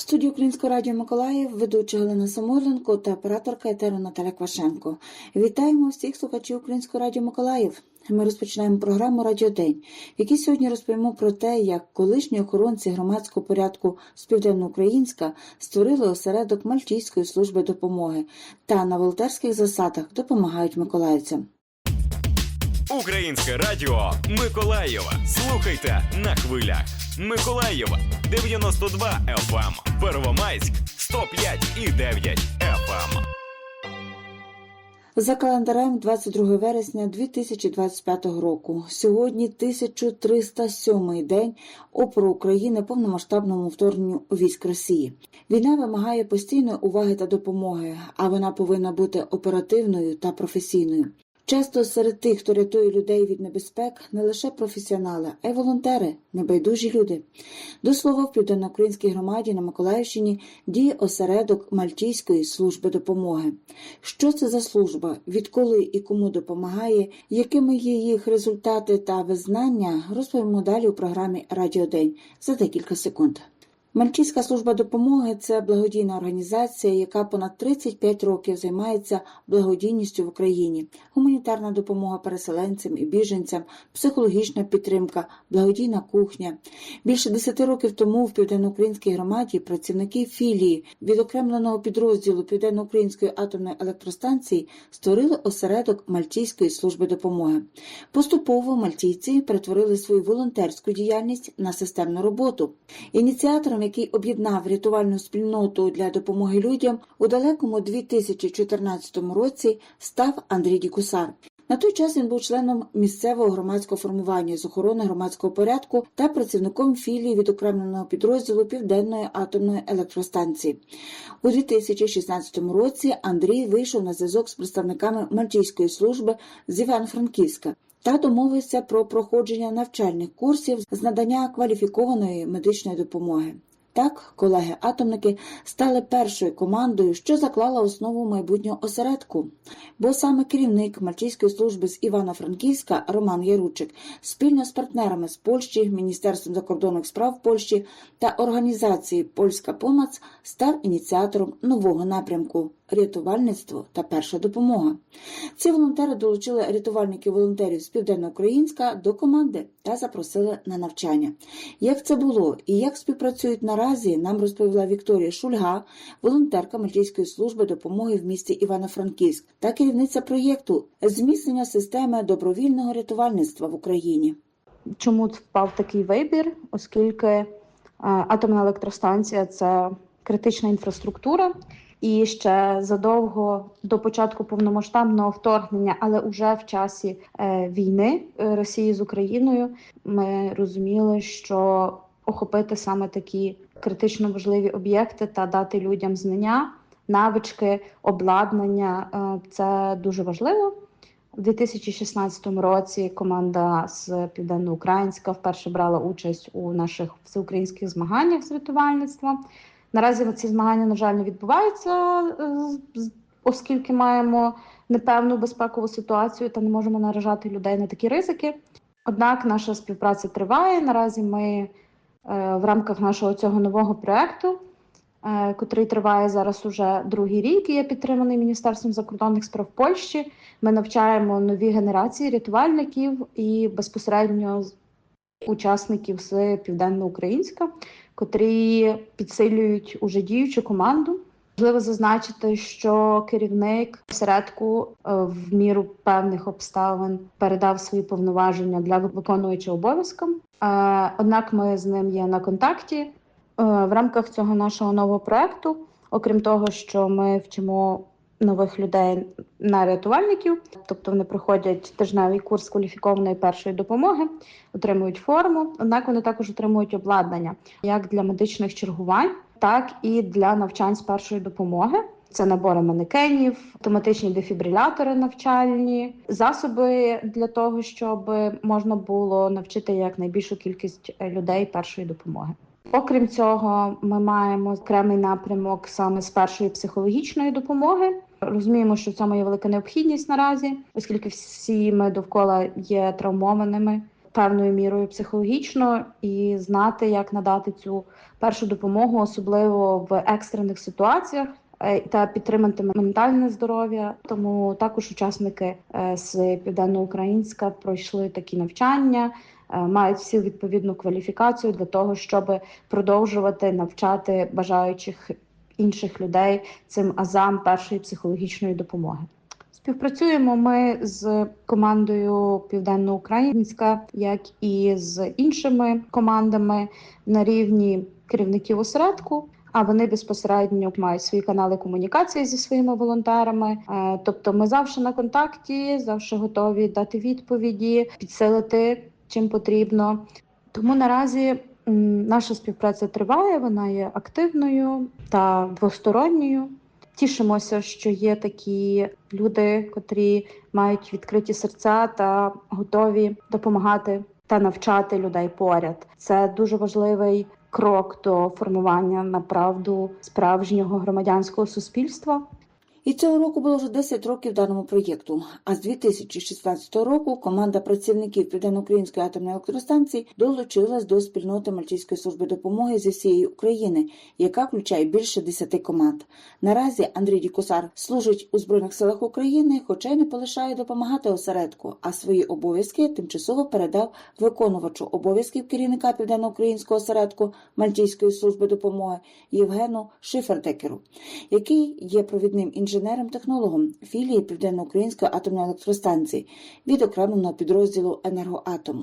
В студії Українського радіо Миколаїв ведуча Галина Самойленко та операторка етеру Наталя Квашенко. Вітаємо всіх слухачів Українського радіо Миколаїв. Ми розпочинаємо програму Радіодень, в якій сьогодні розповімо про те, як колишні охоронці громадського порядку з Південноукраїнська створили осередок Мальтійської служби допомоги та на волонтерських засадах допомагають миколаївцям. Українське радіо Миколаєва. Слухайте на хвилях. Миколаєва 92 FM. Первомайськ 105 і 9 FM. За календарем 22 вересня 2025 року. Сьогодні 1307 день опору України повномасштабному вторгненню військ Росії. Війна вимагає постійної уваги та допомоги, а вона повинна бути оперативною та професійною. Часто серед тих, хто рятує людей від небезпек, не лише професіонали, а й волонтери, небайдужі люди. До слова, в південноукраїнській громаді на Миколаївщині діє осередок Мальтійської служби допомоги. Що це за служба, відколи і кому допомагає, якими є їх результати та визнання, розповімо далі у програмі Радіодень за декілька секунд. Мальтійська служба допомоги це благодійна організація, яка понад 35 років займається благодійністю в Україні, гуманітарна допомога переселенцям і біженцям, психологічна підтримка, благодійна кухня. Більше 10 років тому в південноукраїнській громаді працівники філії відокремленого підрозділу Південноукраїнської атомної електростанції створили осередок Мальтійської служби допомоги. Поступово мальтійці перетворили свою волонтерську діяльність на системну роботу. Ініціатором який об'єднав рятувальну спільноту для допомоги людям у далекому 2014 році, став Андрій Дікусар. На той час він був членом місцевого громадського формування з охорони громадського порядку та працівником філії відокремленого підрозділу Південної атомної електростанції. У 2016 році Андрій вийшов на зв'язок з представниками Мальтійської служби з Івано-Франківська та домовився про проходження навчальних курсів з надання кваліфікованої медичної допомоги. Так, колеги-атомники стали першою командою, що заклала основу майбутнього осередку. Бо саме керівник Мальтійської служби з Івано-Франківська Роман Яручик спільно з партнерами з Польщі, Міністерством закордонних справ Польщі та організації Польська Помац став ініціатором нового напрямку рятувальництво та перша допомога. Ці волонтери долучили рятувальників-волонтерів з Південноукраїнська до команди та запросили на навчання. Як це було і як співпрацюють наразі, нам розповіла Вікторія Шульга, волонтерка Мальтійської служби допомоги в місті Івано-Франківськ та керівниця проєкту зміцнення системи добровільного рятувальництва в Україні. Чому впав такий вибір? Оскільки е, атомна електростанція це критична інфраструктура, і ще задовго до початку повномасштабного вторгнення, але вже в часі е, війни е, Росії з Україною, ми розуміли, що охопити саме такі критично важливі об'єкти та дати людям знання, навички, обладнання е, це дуже важливо. У 2016 році команда з Південноукраїнська вперше брала участь у наших всеукраїнських змаганнях з рятувальництва. Наразі ці змагання, на жаль, не відбуваються, оскільки маємо непевну безпекову ситуацію та не можемо наражати людей на такі ризики. Однак наша співпраця триває. Наразі ми е, в рамках нашого цього нового проекту, е, котрий триває зараз уже другий рік, і є підтриманий Міністерством закордонних справ Польщі. Ми навчаємо нові генерації рятувальників і безпосередньо учасників з південноукраїнська, котрі підсилюють уже діючу команду. Важливо зазначити, що керівник осередку е, в міру певних обставин передав свої повноваження для виконуючого обов'язком. Е, Однак ми з ним є на контакті Е, в рамках цього нашого нового проекту. Окрім того, що ми вчимо нових людей на рятувальників, тобто вони проходять тижневий курс кваліфікованої першої допомоги, отримують форму. Однак вони також отримують обладнання як для медичних чергувань, так і для навчань з першої допомоги. Це набори манекенів, автоматичні дефібрилятори навчальні, засоби для того, щоб можна було навчити якнайбільшу кількість людей першої допомоги. Окрім цього, ми маємо окремий напрямок саме з першої психологічної допомоги. Розуміємо, що в цьому є велика необхідність наразі, оскільки всі ми довкола є травмованими певною мірою психологічно і знати, як надати цю першу допомогу, особливо в екстрених ситуаціях. е, Та підтримати ментальне здоров'я, тому також учасники е, з південноукраїнська пройшли такі навчання, е, мають всі відповідну кваліфікацію для того, щоб продовжувати навчати бажаючих інших людей цим азам першої психологічної допомоги. Співпрацюємо ми з командою Південноукраїнська, як і з іншими командами на рівні керівників осередку. А вони безпосередньо мають свої канали комунікації зі своїми волонтерами. Е, Тобто, ми завжди на контакті, завжди готові дати відповіді, підсилити чим потрібно. Тому наразі наша співпраця триває, вона є активною та двосторонньою. Тішимося, що є такі люди, котрі мають відкриті серця та готові допомагати та навчати людей поряд. Це дуже важливий крок до формування направду справжнього громадянського суспільства. І цього року було вже 10 років даному проєкту. А з 2016 року команда працівників Південно-Української атомної електростанції долучилась до спільноти Мальтійської служби допомоги зі всієї України, яка включає більше 10 команд. Наразі Андрій Дікусар служить у збройних силах України, хоча й не полишає допомагати осередку, а свої обов'язки тимчасово передав виконувачу обов'язків керівника південно-українського осередку Мальтійської служби допомоги Євгену Шифердекеру який є провідним інженером-технологом філії Південно-Української атомної електростанції відокремленого підрозділу енергоатому.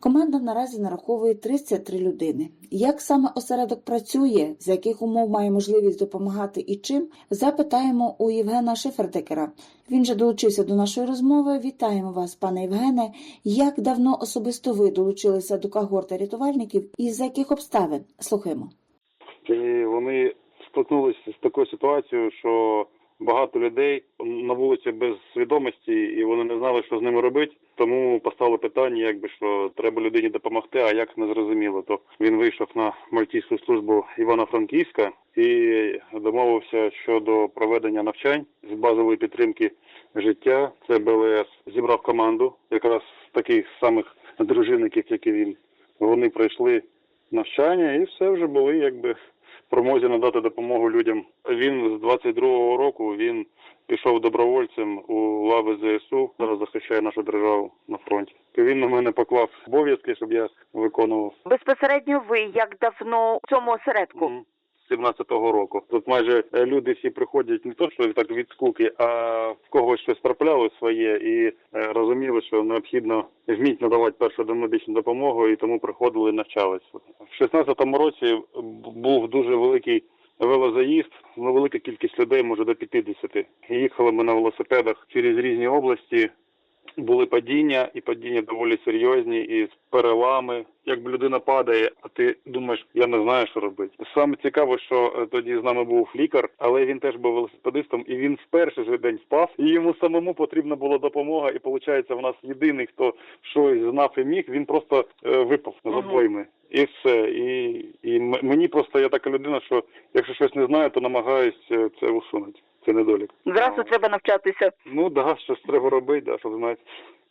Команда наразі нараховує 33 людини. Як саме осередок працює, з яких умов має можливість допомагати і чим, запитаємо у Євгена Шифердекера. Він же долучився до нашої розмови. Вітаємо вас, пане Євгене. Як давно особисто ви долучилися до когорти рятувальників і з яких обставин? Слухаємо. І вони стикнулися з такою ситуацією, що багато людей на вулиці без свідомості, і вони не знали, що з ними робити. Тому поставили питання, якби що треба людині допомогти, а як не зрозуміло. То він вийшов на мальтійську службу Івано-Франківська і домовився щодо проведення навчань з базової підтримки життя. Це БЛС зібрав команду, якраз таких самих дружинників, як і він. Вони пройшли навчання і все вже були якби промозі надати допомогу людям. Він з 22-го року він пішов добровольцем у лави ЗСУ. Зараз захищає нашу державу на фронті. Він на мене поклав обов'язки, щоб я виконував. Безпосередньо ви як давно в цьому осередку? Мгм. 17-го року. Тут майже е, люди всі приходять не то, що так від скуки, а в когось щось трапляли своє і е, розуміли, що необхідно вміть надавати першу домедичну допомогу, і тому приходили і навчались. В 16-му році був дуже великий велозаїзд, ну, велика кількість людей, може до 50. Їхали ми на велосипедах через різні області. Були падіння, і падіння доволі серйозні, і з перелами. Якби людина падає, а ти думаєш, я не знаю, що робити. Саме цікаво, що е, тоді з нами був лікар, але він теж був велосипедистом, і він в перший же день впав, і йому самому потрібна була допомога. І виходить, в нас єдиний, хто щось знав і міг, він просто е, випав з обойми. І все. І, і мені просто я така людина, що якщо щось не знаю, то намагаюсь е, це усунути. Це недолік. Зразу А, треба навчатися. Ну да, щось треба робити, да, щоб знати.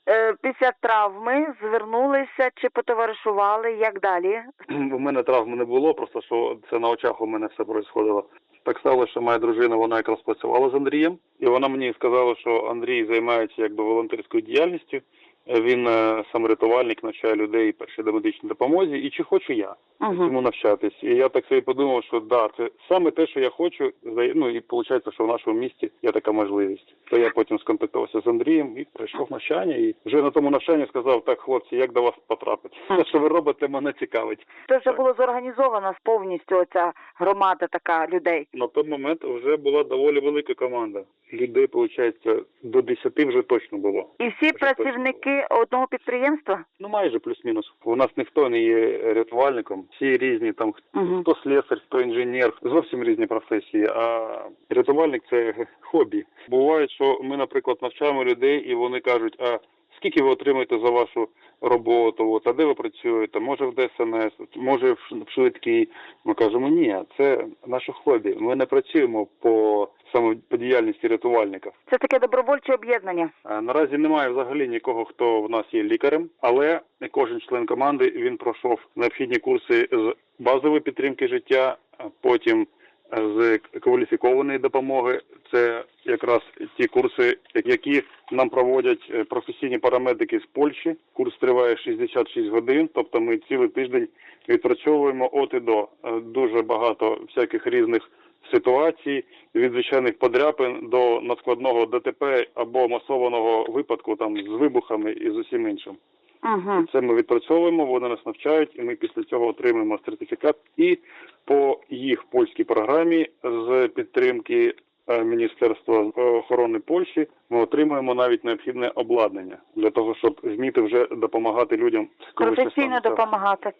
Е, після травми звернулися чи потоваришували, як далі? У мене травми не було, просто що це на очах у мене все происходило. Так стало, що моя дружина вона якраз працювала з Андрієм, і вона мені сказала, що Андрій займається якби волонтерською діяльністю. Він е, сам рятувальник, навчає людей першій домедичній допомозі. І чи хочу я Угу. йому навчатись? І я так собі подумав, що да, це саме те, що я хочу. Ну і виходить, що в нашому місті є така можливість. То я потім сконтактувався з Андрієм і пройшов навчання. І вже на тому навчанні сказав: так, хлопці, як до вас потрапити? Те, що ви робите, мене цікавить. Це вже було зорганізовано повністю оця громада така людей. На той момент вже була доволі велика команда. Людей, виходить, до 10 вже точно було. І всі Вже працівники одного підприємства? Ну майже плюс-мінус. У нас ніхто не є рятувальником. Всі різні, там Угу. хто слесар, хто інженер, зовсім різні професії. А рятувальник це хобі. Буває, що ми, наприклад, навчаємо людей, і вони кажуть, а скільки ви отримаєте за вашу роботу? От, а де ви працюєте? Може в ДСНС, може в швидкій. Ми кажемо, ні, це наше хобі. Ми не працюємо по саме по діяльності рятувальника. Це таке добровольче об'єднання. Е, Наразі немає взагалі нікого, хто в нас є лікарем, але кожен член команди він пройшов необхідні курси з базової підтримки життя, потім е, з кваліфікованої допомоги. Це якраз ті курси, які нам проводять е, професійні парамедики з Польщі. Курс триває 66 годин, тобто ми цілий тиждень відпрацьовуємо от і до дуже багато всяких різних ситуацій, від звичайних подряпин до надскладного ДТП або масованого випадку там з вибухами і з усім іншим. Угу. Це ми відпрацьовуємо, вони нас навчають, і ми після цього отримуємо сертифікат. І по їх польській програмі з підтримки е, Міністерства охорони Польщі ми отримуємо навіть необхідне обладнання для того, щоб вміти вже допомагати людям. Професійно допомагати.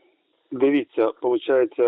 Дивіться, виходить,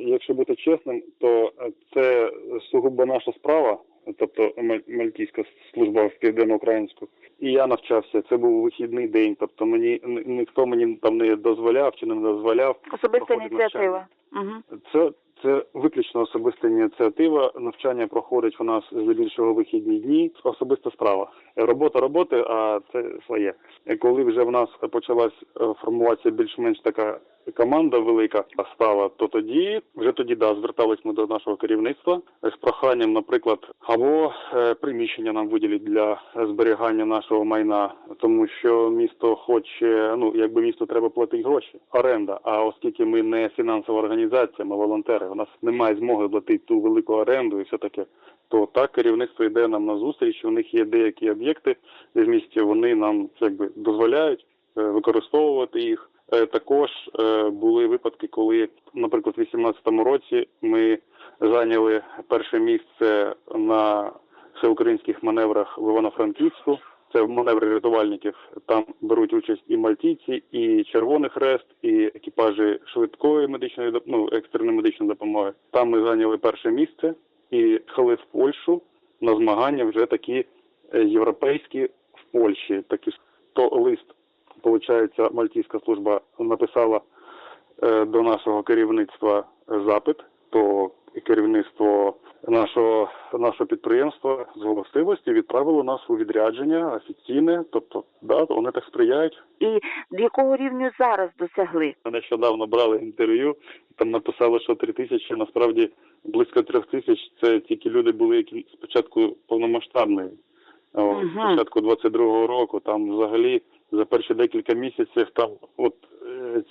якщо бути чесним, то е, це сугубо наша справа, тобто Маль- Мальтійська служба в південноукраїнську. І я навчався. Це був вихідний день. Тобто мені ні- ніхто мені там не дозволяв чи не дозволяв. Особиста ініціатива. Угу. Це це виключно особиста ініціатива. Навчання проходить у нас здебільшого вихідні дні. Особиста справа. Робота роботи, а це своє. Коли вже в нас почалась е, формуватися більш-менш така команда велика стала, то тоді вже тоді да звертались ми до нашого керівництва з проханням, наприклад, або е, приміщення нам виділять для зберігання нашого майна, тому що місто хоче, ну якби місту треба платити гроші, оренда. А оскільки ми не фінансова організація, ми волонтери, у нас немає змоги платити ту велику оренду і все таке. То так керівництво йде нам на зустріч. У них є деякі об'єкти в місті. Вони нам якби дозволяють е, використовувати їх. Е, Також е, були випадки, коли, наприклад, у 2018 році ми зайняли перше місце на всеукраїнських маневрах в Івано-Франківську. Це маневри рятувальників. Там беруть участь і мальтійці, і Червоний Хрест, і екіпажі швидкої медичної ну, екстреної медичної допомоги. Там ми зайняли перше місце і їхали в Польщу на змагання вже такі е, європейські в Польщі. Такі то лист, виходить, Мальтійська служба написала е, до нашого керівництва запит, то керівництво нашого нашого підприємства з властивості відправило нас у відрядження офіційне, тобто да, вони так сприяють. І до якого рівню зараз досягли? Нещодавно брали інтерв'ю, там написали, що три тисячі, насправді близько трьох тисяч це тільки люди були, які спочатку повномасштабної. Мгм. Спочатку 22-го року, там взагалі за перші декілька місяців там от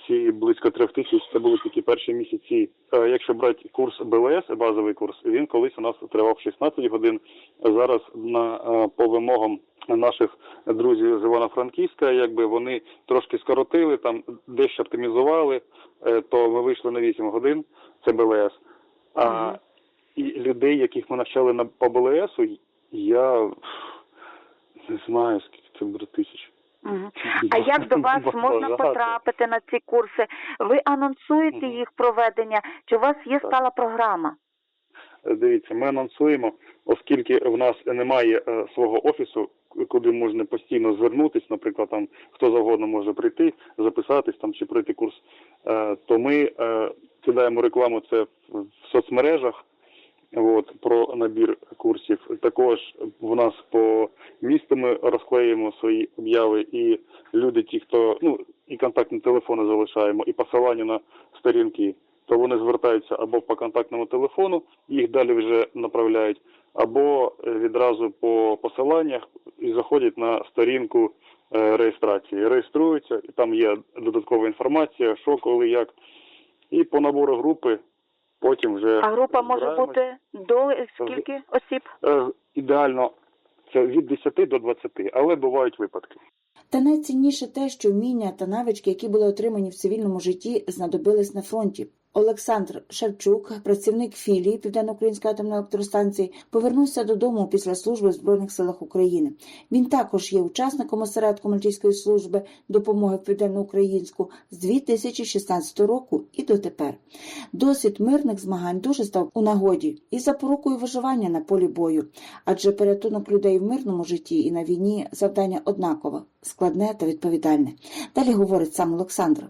ці близько трьох тисяч це були тільки перші місяці. Е, Якщо брати курс БЛС, базовий курс, він колись у нас тривав 16 годин. Зараз на е, по вимогам наших друзів з Івано-Франківська, якби вони трошки скоротили, там дещо оптимізували, е, то ми вийшли на 8 годин. Це БЛС. А і людей, яких ми навчали на по БЛСу, я не знаю, скільки це буде тисяч. А як до вас можна потрапити на ці курси? Ви анонсуєте їх проведення? Чи у вас є стала програма? Дивіться, ми анонсуємо, оскільки в нас немає е, свого офісу, куди можна постійно звернутися, наприклад, там хто завгодно може прийти, записатись там чи пройти курс, е, то ми е, кидаємо рекламу це в соцмережах. От про набір курсів. Також в нас по місту ми розклеїмо свої обяви, і люди, ті, хто ну і контактні телефони залишаємо, і посилання на сторінки, то вони звертаються або по контактному телефону, їх далі вже направляють, або е, відразу по посиланнях і заходять на сторінку е, реєстрації. Реєструються, і там є додаткова інформація, що, коли, як. І по набору групи потім вже А група може бути до скільки осіб? Е, ідеально це від 10 до 20, але бувають випадки. Та найцінніше те, що вміння та навички, які були отримані в цивільному житті, знадобились на фронті. Олександр Шевчук, працівник філії Південно-Української атомної електростанції, повернувся додому після служби в Збройних силах України. Він також є учасником осередку Мальтійської служби допомоги в Південно-Українську з 2016 року і дотепер. Досвід мирних змагань дуже став у нагоді і запорукою виживання на полі бою, адже порятунок людей в мирному житті і на війні завдання однакове, складне та відповідальне. Далі говорить сам Олександр.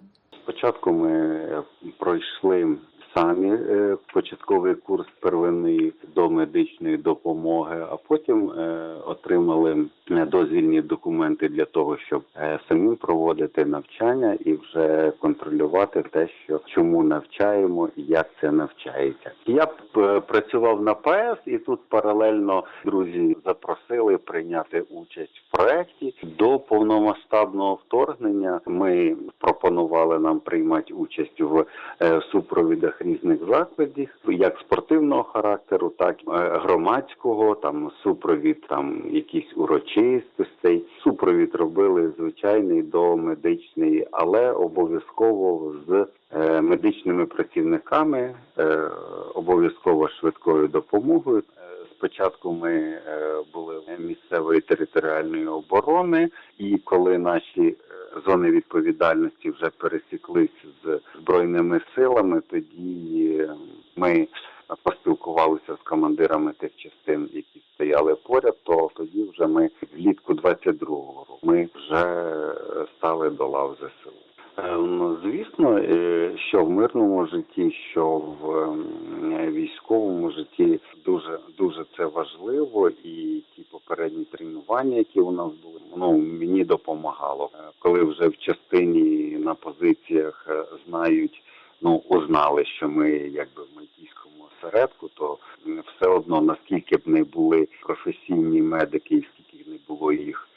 Спочатку ми пройшли самі е, початковий курс первинної домедичної допомоги, а потім е, отримали дозвільні документи для того, щоб е, самим проводити навчання і вже контролювати те, що чому навчаємо і як це навчається. Я працював на ПАЕС, і тут паралельно друзі запросили прийняти участь в проєкті. До повномасштабного вторгнення ми пропонували нам приймати участь в супровідах різних закладів, як спортивного характеру, так і е, громадського, там супровід там якісь урочистостей. Супровід робили звичайний до медичної, але обов'язково з е, медичними працівниками, е, обов'язково швидкою допомогою. Спочатку ми е, були місцевої територіальної оборони, і коли наші е, зони відповідальності вже пересіклись з збройними силами, тоді е, ми поспілкувалися з командирами тих частин, які стояли поряд. То тоді вже ми влітку 22-го року ми вже стали до лав ЗСУ. Е, ну, Звісно, е, що в мирному житті, що в ем, військовому житті дуже дуже це важливо, і ті попередні тренування, які у нас були, ну мені допомагало. Е, Коли вже в частині на позиціях е, знають, ну узнали, що ми якби в мальтійському осередку, то все одно наскільки б не були професійні медики, і скільки б не було їх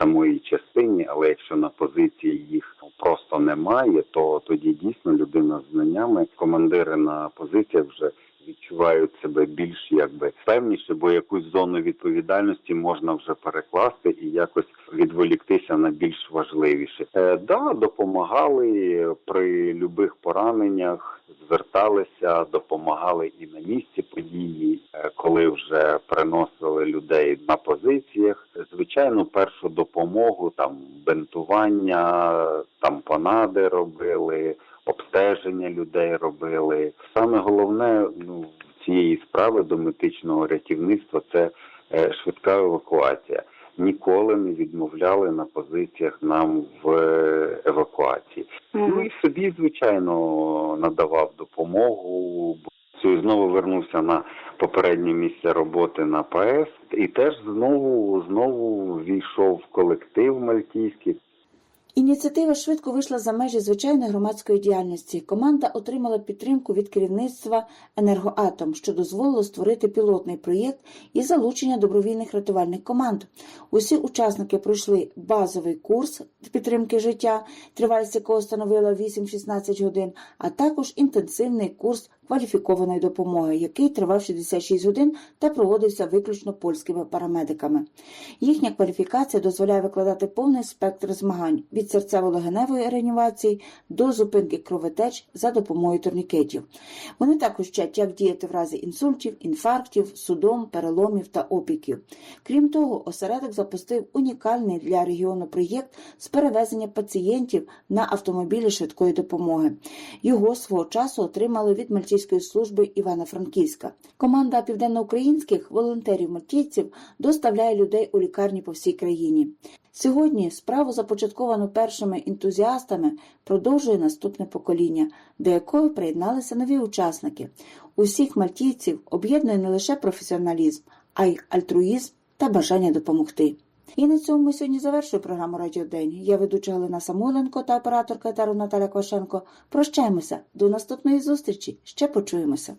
самої частині, але якщо на позиції їх просто немає, то тоді дійсно людина з знаннями, командири на позиціях вже відчувають себе більш якби певніше, бо якусь зону відповідальності можна вже перекласти і якось відволіктися на більш важливіше. Е, да, допомагали при любих пораненнях, зверталися, допомагали і на місці події, е, коли вже приносили людей на позиціях. Звичайно, першу допомогу там бентування, тампонади робили, обстеження людей робили. Саме головне ну цієї справи до медичного рятівництва це е, швидка евакуація. Ніколи не відмовляли на позиціях нам в е, евакуації. Ну і собі, звичайно, надавав допомогу. І знову вернувся на попереднє місце роботи на ПАЕС і теж знову знову війшов в колектив мальтійський. Ініціатива швидко вийшла за межі звичайної громадської діяльності. Команда отримала підтримку від керівництва енергоатом, що дозволило створити пілотний проєкт і залучення добровільних рятувальних команд. Усі учасники пройшли базовий курс підтримки життя, тривалість якого становила 8-16 годин, а також інтенсивний курс кваліфікованої допомоги, який тривав 66 годин та проводився виключно польськими парамедиками. Їхня кваліфікація дозволяє викладати повний спектр змагань від серцево-легеневої реанімації до зупинки кровотеч за допомогою турнікетів. Вони також вчать, як діяти в разі інсультів, інфарктів, судом, переломів та опіків. Крім того, осередок запустив унікальний для регіону проєкт з перевезення пацієнтів на автомобілі швидкої допомоги. Його свого часу отримали від Мальтійської служби Івано-Франківська. Команда південноукраїнських волонтерів-мальтійців доставляє людей у лікарні по всій країні. Сьогодні справу, започатковану першими ентузіастами, продовжує наступне покоління, до якої приєдналися нові учасники. Усіх мальтійців об'єднує не лише професіоналізм, а й альтруїзм та бажання допомогти. І на цьому ми сьогодні завершуємо програму Радіо День. Я ведуча Галина Самойленко та операторка Тару Наталя Квашенко. Прощаємося до наступної зустрічі. Ще почуємося.